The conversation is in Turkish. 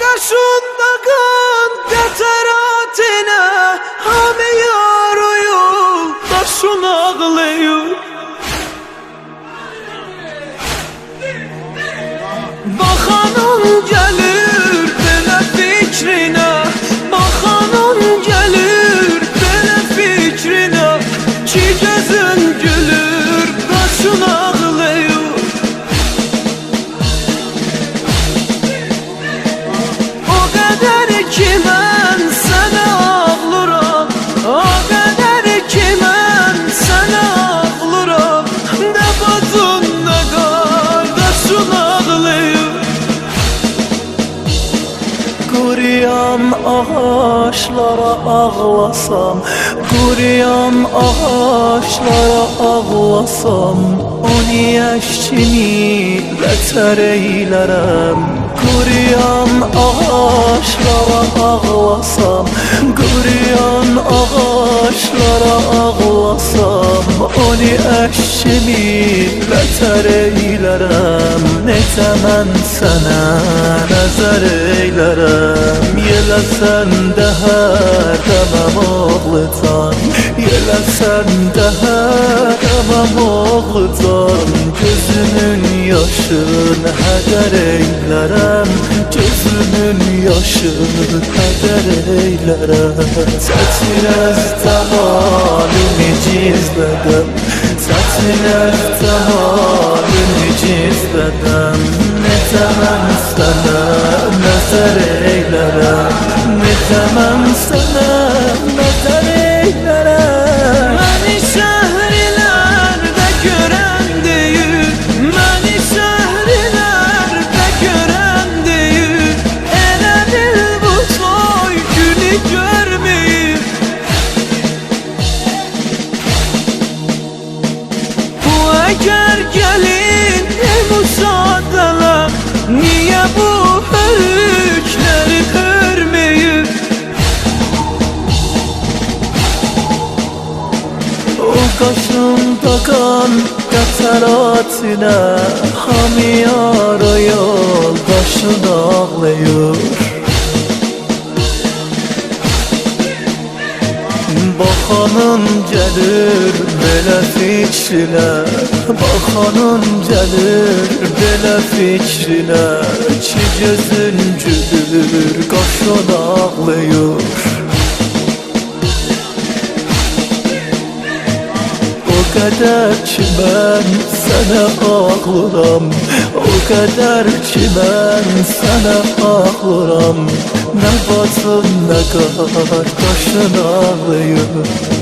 Kaşında kan Qateratine Hamı yarıyım Daşın ağlayım Baxanın gəlir belə fikrinə Baxanın gəlir belə fikrinə Ki gözün gülür, qaşın ağlayır ağaçlara ağlasam Quruyan ağaçlara ağlasam On yaş-kimi vətər eylərəm Quruyan ağaçlara ağlasam Quruyan ağaçlara ağlasam On yaş-kimi vətər eylərəm Nəzər eylərəm Yeləsən də hər dəməm oğlucan Yeləsən də hər dəməm oğlucan Gözünün yaşın hədər eylərəm Gözünün yaşın hədər eylərəm Çətinəz təmalimi cizlədim Çətinəz təmalimi cizlədim Necə mən sənə nəzər eylərəm Necə mən sənə nəzər Qəsəratına Hamı yara yol başın ağlayır Baxanın gəlir belə fikrinə Baxanın gəlir belə fikrinə Ki gözün gülür, Ki mən sənə ağlıram O qədər ki mən sənə ağlıram Nə bacın, nə qardaşın ağlayır